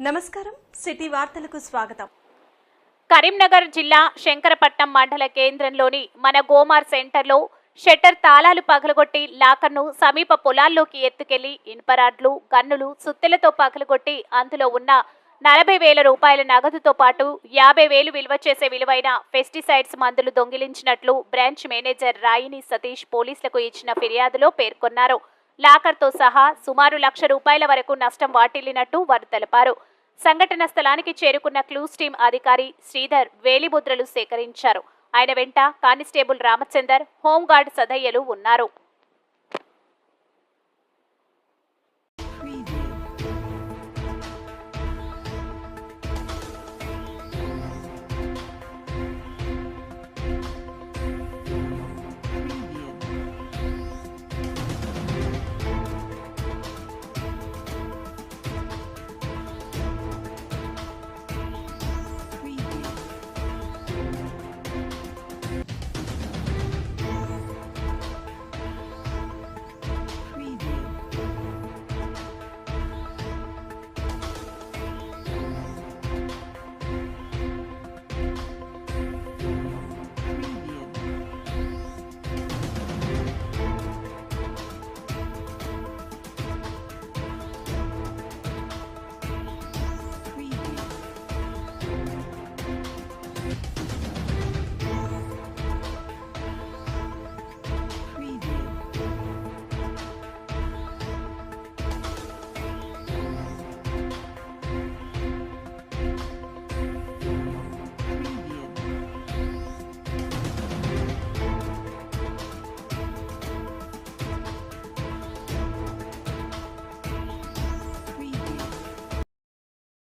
నమస్కారం. సిటీ వార్తలకు స్వాగతం. కరీంనగర్ జిల్లా శంకరపట్నం మండల కేంద్రంలోని మన గోమార్ సెంటర్లో షట్టర్ తాళాలు పగలగొట్టి లాకర్ను సమీప పొలాల్లోకి ఎత్తుకెళ్ళి ఇనుపరాడ్లు గన్నులు సుత్తెలతో పగలగొట్టి అందులో ఉన్న నలభై వేల రూపాయల నగదుతో పాటు యాభై వేలు విలువ చేసే విలువైన పెస్టిసైడ్స్ మందులు దొంగిలించినట్లు బ్రాంచ్ మేనేజర్ రాయిని సతీష్ పోలీసులకు ఇచ్చిన ఫిర్యాదులో పేర్కొన్నారు. లాకర్తో సహా సుమారు లక్ష రూపాయల వరకు నష్టం వాటిల్లినట్టు వారు తెలిపారు. సంఘటన స్థలానికి చేరుకున్న క్లూస్ టీం అధికారి శ్రీధర్ వేలిముద్రలు సేకరించారు. ఆయన వెంట కానిస్టేబుల్ రామచందర్ హోంగార్డ్ సదయ్యలు ఉన్నారు.